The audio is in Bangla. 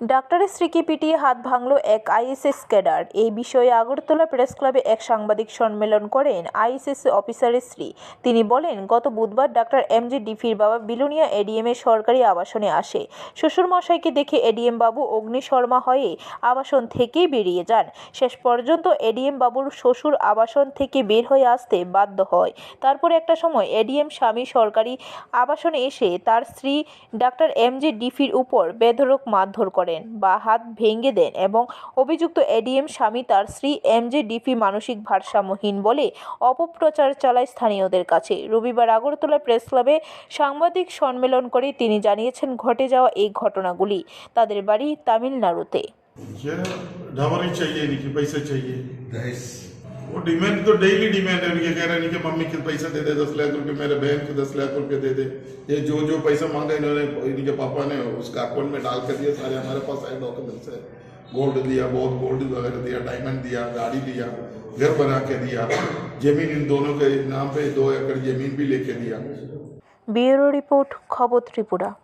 ডাক্তারের স্ত্রীকে পিটিয়ে হাত ভাঙল এক আইএসএস ক্যাডার। এই বিষয়ে আগরতলা প্রেস ক্লাবে এক সাংবাদিক সম্মেলন করেন আইএসএস অফিসারের স্ত্রী। তিনি বলেন, গত বুধবার ডাক্তার এমজি ডিফির বাবা বিলুনিয়া এডিএমের সরকারি আবাসনে আসে। শ্বশুরমশাইকে দেখে এডিএম বাবু অগ্নি শর্মা হয়ে আবাসন থেকেই বেরিয়ে যান। শেষ পর্যন্ত এডিএম বাবুর শ্বশুর আবাসন থেকে বের হয়ে আসতে বাধ্য হয়। তারপর একটা সময় এডিএম স্বামী সরকারি আবাসনে এসে তার স্ত্রী ডাক্তার এমজি ডিফির উপর বেধরক মারধর করেন বা হাত ভেঙে দেন এবং অভিযুক্ত এডিএম স্বামী তার স্ত্রী এমজে ডিফি মানসিক ভারসাম্যহীন বলে অপপ্রচার চালায় স্থানীয়দের কাছে। রবিবার আগরতলা প্রেস ক্লাবে সাংবাদিক সম্মেলন করে তিনি জানিয়েছেন ঘটে যাওয়া এই ঘটনাগুলি তাদের বাড়ি তামিলনাড়ুতে। वो डिमांड तो डेली डिमांड है। उनके कह रहे हैं कि मम्मी के पैसा दे दे, दस लाख रुपए मेरे बहन को दस लाख रुपए दे दे। ये जो जो पैसा मांगा इन्होंने, इनके पापा ने उसका अकाउंट में डाल कर दिया सारे हमारे पास आए डॉक्यूमेंट्स है। गोल्ड दिया बहुत गोल्ड वगैरह दिया डायमंड दिया, गाड़ी दिया, घर बना के दिया, ज़मीन इन दोनों के नाम पे दो एकड़ ज़मीन भी लेके दिया। ब्यूरो रिपोर्ट खबर त्रिपुरा।